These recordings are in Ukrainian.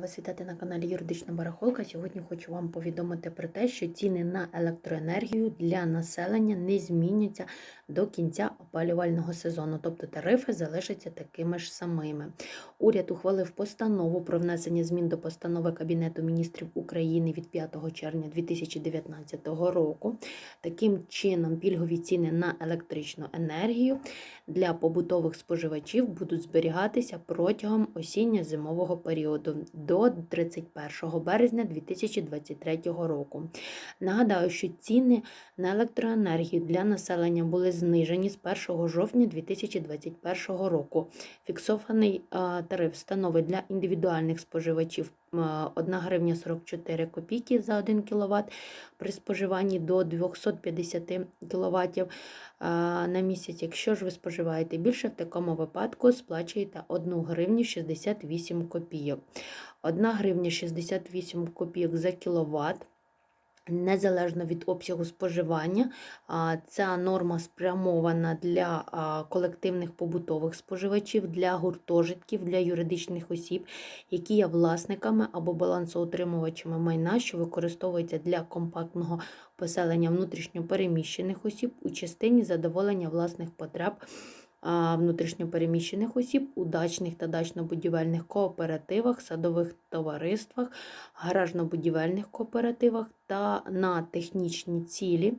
Вас вітати на каналі Юридична Барахолка. Сьогодні хочу вам повідомити про те, що ціни на електроенергію для населення не зміняться до кінця опалювального сезону, тобто тарифи залишаться такими ж самими. Уряд ухвалив постанову про внесення змін до постанови Кабінету міністрів України від 5 червня 2019 року. Таким чином, пільгові ціни на електричну енергію для побутових споживачів будуть зберігатися протягом осінньо-зимового періоду до 31 березня 2023 року. Нагадаю, що ціни на електроенергію для населення були знижені з 1 жовтня 2021 року. Фіксований тариф становить для індивідуальних споживачів 1 гривня 44 копійки за 1 кВт при споживанні до 250 кВт на місяць. Якщо ж ви споживаєте більше, в такому випадку сплачуєте 1 гривню 68 копійок. 1 гривня 68 копійок за кіловат. Незалежно від обсягу споживання, ця норма спрямована для колективних побутових споживачів, для гуртожитків, для юридичних осіб, які є власниками або балансоутримувачами майна, що використовується для компактного поселення внутрішньопереміщених осіб у частині задоволення власних потреб внутрішньопереміщених осіб у дачних та дачно-будівельних кооперативах, садових товариствах, гаражно-будівельних кооперативах та на технічні цілі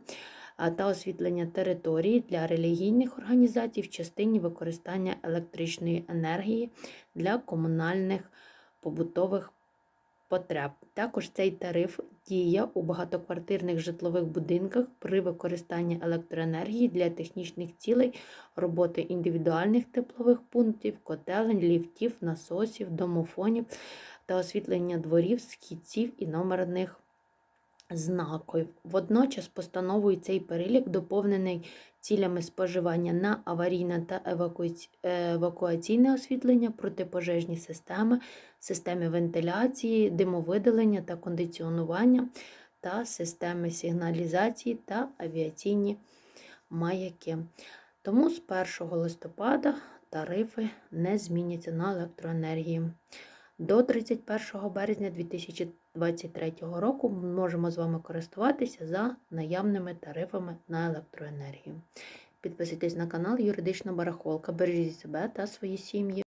та освітлення території для релігійних організацій в частині використання електричної енергії для комунальних побутових потреб. Також цей тариф діє у багатоквартирних житлових будинках при використанні електроенергії для технічних цілей роботи індивідуальних теплових пунктів, котелень, ліфтів, насосів, домофонів та освітлення дворів, східців і номерних знаків. Водночас постановою цей перелік доповнений цілями споживання на аварійне та евакуаційне освітлення, протипожежні системи, системи вентиляції, димовидалення та кондиціонування та системи сигналізації та авіаційні маяки. Тому з 1 листопада тарифи не зміняться на електроенергію. До 31 березня 2023 року ми можемо з вами користуватися за наявними тарифами на електроенергію. Підписуйтесь на канал Юридична Барахолка. Бережіть себе та свої сім'ї.